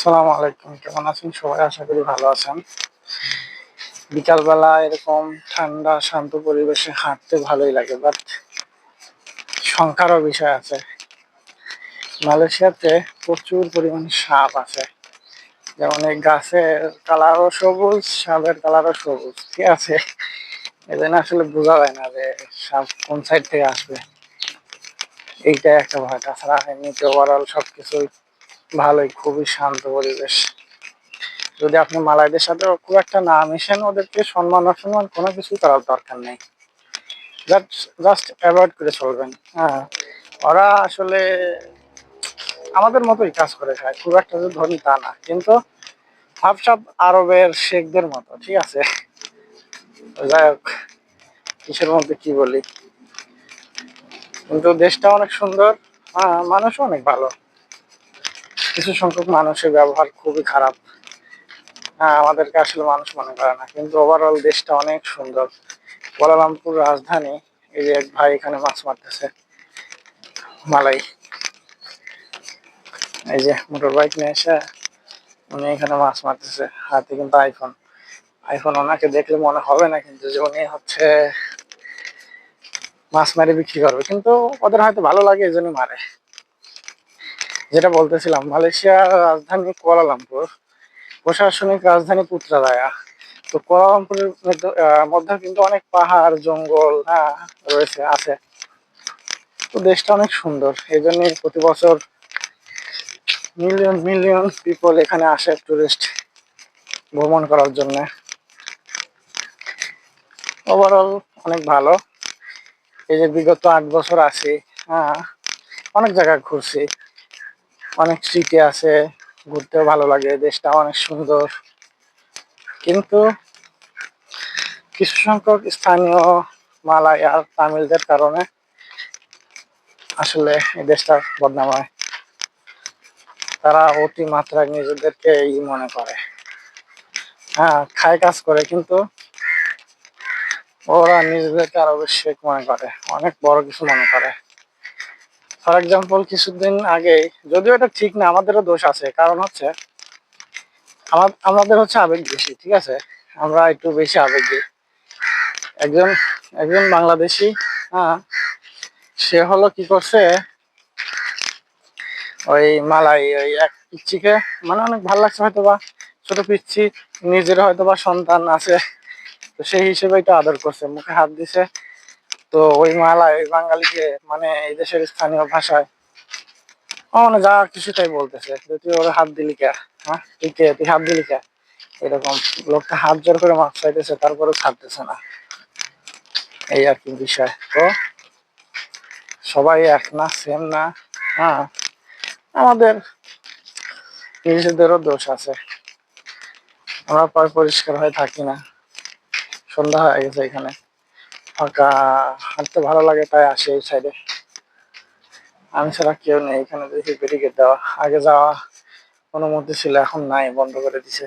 সালাম আলাইকুম, কেমন আছেন? সবাই আশা করি ভালো আছেন। বিকালবেলা এরকম ঠান্ডা, শান্ত পরিবেশে হাঁটতে ভালোই লাগে বাট সংখ্যারও বিষয় আছে। মালয়েশিয়াতে প্রচুর পরিমাণে সাপ আছে। যেমন এই গাছের কালারও সবুজ, সাপের কালারও সবুজ, ঠিক আছে? এজন্য আসলে বোঝা যায় না যে সাপ কোন সাইড থেকে আসবে। এইটাই একটা ভয়। তাছাড়া এমনিতে ওভারঅল সবকিছুই ভালোই, খুবই শান্ত পরিবেশ। যদি আপনি মালাইদের সাথে খুব একটা না মিশেন, ওদেরকে সম্মান, অসম্মান কোনো কিছু করার দরকার নেই। জাস্ট অ্যাভয়েড করে চলবেন। হ্যাঁ ওরা আসলে আমাদের মতোই কাজ করে খায়, খুব একটা যে ধনী তা না। কিন্তু ভাবসাব আরবের শেখদের মতো, ঠিক আছে? যাই হোক, কিসের মধ্যে কি বলি? কিন্তু দেশটা অনেক সুন্দর হ্যাঁ মানুষও অনেক ভালো। কিছু সংখ্যক মানুষের ব্যবহার খুবই খারাপ। হ্যাঁ আমাদেরকে আসলে মানুষ মনে করে না, কিন্তু ওভারঅল দেশটা অনেক সুন্দর। কোয়ালালামপুর রাজধানী, এই যে এক ভাই এখানে মাছ মারতেছে, মালাই। এই যে মোটর বাইক নিয়ে এসে উনি এখানে মাছ মারতেছে, হাতে কিন্তু আইফোন আইফোন ওনাকে দেখলে মনে হবে না কিন্তু যে উনি হচ্ছে মাছ মারি বিক্রি করবে, কিন্তু ওদের হয়তো ভালো লাগে এই জন্য মারে। যেটা বলতেছিলাম, মালয়েশিয়ার রাজধানী কুয়ালালামপুর, প্রশাসনিক রাজধানী পুত্রালয়া। তো কুয়ালালামপুরের মধ্যে কিন্তু অনেক পাহাড়, জঙ্গল হ্যাঁ রয়েছে, আছে। তো দেশটা অনেক সুন্দর। এই জন্য প্রতি বছর মিলিয়ন মিলিয়ন পিপল এখানে আসে টুরিস্ট ভ্রমণ করার জন্য। ওভারঅল অনেক ভালো। এই যে বিগত আট বছর আছি হ্যাঁ অনেক জায়গায় ঘুরছি। অনেক স্মৃতি আছে, ঘুরতেও ভালো লাগে দেশটা অনেক সুন্দর। কিন্তু কিছু সংখ্যক স্থানীয় মালাই আর তামিলদের কারণে আসলে এই দেশটার বদনাম হয়। তারা অতি মাত্রায় নিজেদেরকে ই মনে করে। হ্যাঁ খায়, কাজ করে, কিন্তু ওরা নিজেদেরকে আরও বেশি মনে করে, অনেক বড় কিছু মনে করে। ফর এক্সাম্পল কিছুদিন আগে, যদিও এটা ঠিক না, আমাদেরও দোষ আছে। কারণ হচ্ছে আমাদের হচ্ছে আবেগ বেশি, ঠিক আছে? আমরা একটু বেশি আবেগী। একজন একজন বাংলাদেশি হ্যাঁ সে হলো কি করছে, ওই মালাই, ওই এক পিচ্ছিকে মানে অনেক ভালো লাগছে হয়তো বা ছোট পিচ্ছি নিজের হয়তো বা সন্তান আছে, তো সেই হিসেবে একটু আদর করছে, মুখে হাত দিছে। তো ওই মালা ওই বাঙালিকে মানে এই দেশের স্থানীয় ভাষায় মানে যা কিছু তাই বলতেছে। তুই ওর হাত দিলি কে? হ্যাঁ? তুই কে? তুই হাত দিলি কে? এরকম লোকটা হাত জোর করে মাছ চাইতেছে তারপরে ছাড়তেছে না। এই আর কি বিষয়। তো সবাই এক না সেম না হ্যাঁ? আমাদের নিজেদেরও দোষ আছে। আমরা পরিষ্কার হয়ে থাকি না। সন্ধ্যা হয়ে গেছে এখানে। ফাঁকা হাঁটতে ভালো লাগে তাই আসে এই সাইডে আমি ছাড়া কেউ নেই, এখানে দেখি ব্যারিকেড দেওয়া। আগে যাওয়া অনুমতি ছিল, এখন নাই, বন্ধ করে দিছে।